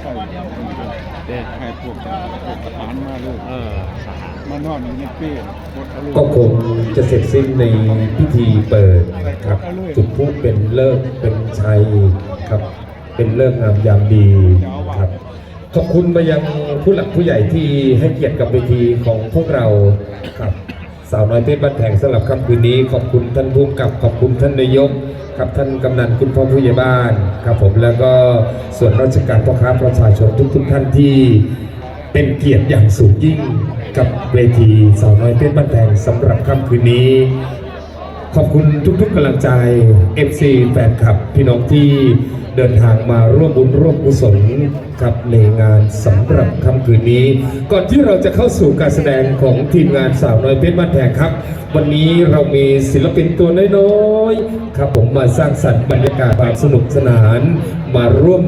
ใส่เด็กให้พวกทหารมาเลยเออทหารมานอนอยู่ในเป้รถอารมก็คงจะเสร็จสิ้นในพิธีเปิดครับ จุดพลุเป็นเลิกษ์เป็นชัยครับ เป็นเลิกษ์งามยามดีครับขอบคุณมายังผู้หลักผู้ใหญ่ที่ให้เกียรติกับเวทีของพวกเราครับสาวน้อยเพชรบ้านแพงสำหรับค่ำคืนนี้ ขอบคุณท่านผู้กำกับขอบคุณท่านนายก ครับท่านกำนันคุณพ่อผู้ใหญ่บ้านครับผมแล้วก็ส่วนราชการพ่อค้าประชาชนทุกๆท่านที่เป็นเกียรติอย่างสูงยิ่งกับเวทีสาวน้อยเพชรบ้านแพงสำหรับค่ำคืนนี้ ขอบคุณทุกๆกำลังใจ FC แฟนคลับ พี่น้องที่เดินทางมาร่วมบุญร่วมกุศลกับในงานสำหรับค่ำคืนนี้ ก่อนที่เราจะเข้าสู่การแสดงของทีมงานสาวน้อยเพชรบ้านแพงครับ วันนี้เรามีศิลปินตัวน้อยๆครับผมมาสร้างสรรค์บรรยากาศความสนุกสนาน มาร่วม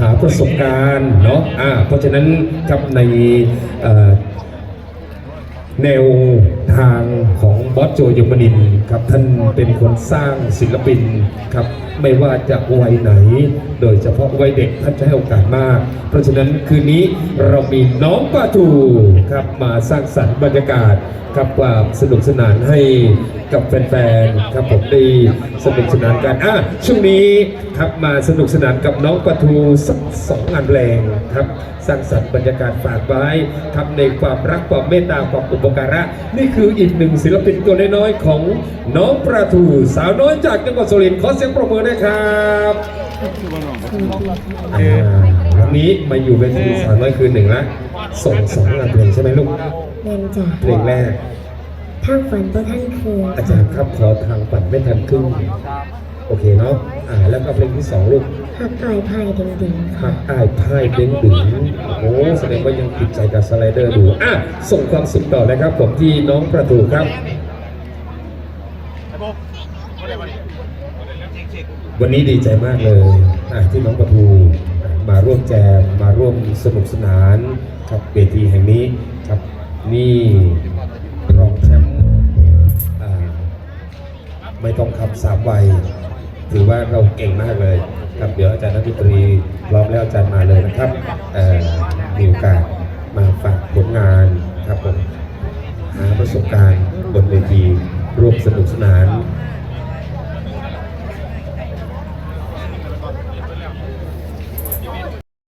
หาประสบการณ์เนาะเพราะฉะนั้นครับในแนวทางของ บอสโจยมนินครับท่านเป็นคนสร้างศิลปินครับไม่ว่าจะวัยไหน โดยเฉพาะวัยเด็กท่านจะให้โอกาสมาก เพราะฉะนั้นคืนนี้เรามีน้องปาทูครับมาสร้างสรรค์บรรยากาศครับความสนุกสนานให้กับแฟนๆครับผมด้สนุกสนานกันอะช่วงนี้ครับมาสนุกสนานกับน้องปาทูสักสองงานแรงครับสร้างสรรค์บรรยากาศฝากไว้ทำในความรักความเมตตาความอุปการะ นี่คืออีกหนึ่งศิลปินตัวน้อยๆของน้องประทูสาวน้อยจากจังหวัดสุรินทร์ขอเสียงปรบมือด้วยครับ คือว่าน้องอ่าวันนี้มาอยู่เวทีสาวน้อยคืนหนึ่งละส่งสองงานเพลงใช่ไหมลูกเรียนจากเพลงแรกทางฝันพวกท่านคืออาจารย์ครับขอทางปัดไม่ทันครึ่งโอเคเนาะอ่าแล้วก็เพลงที่สองลูกหักอายพายดิ่งดิ่งหักอ้ายพ่ายเด้งดึงโอ้แสดงว่ายังติดใจกับสไลเดอร์ดูอะส่งความสุขต่อเลยครับผมที่น้องประตูครับ วันนี้ดีใจมากเลยอะที่น้องประทูมาร่วมแจมมาร่วมสนุกสนานครับเวทีแห่งนี้ครับนี่รองแชมป์ไม่ต้องคำสามวัยถือว่าเราเก่งมากเลยครับเดี๋ยวอาจารย์นักดนตรีพร้อมแล้วอาจารย์มาเลยนะครับเอ่อมีโอกาสมาฝากผลงานครับผมหาประสบการณ์บนเวที ร่วมสนุกสนาน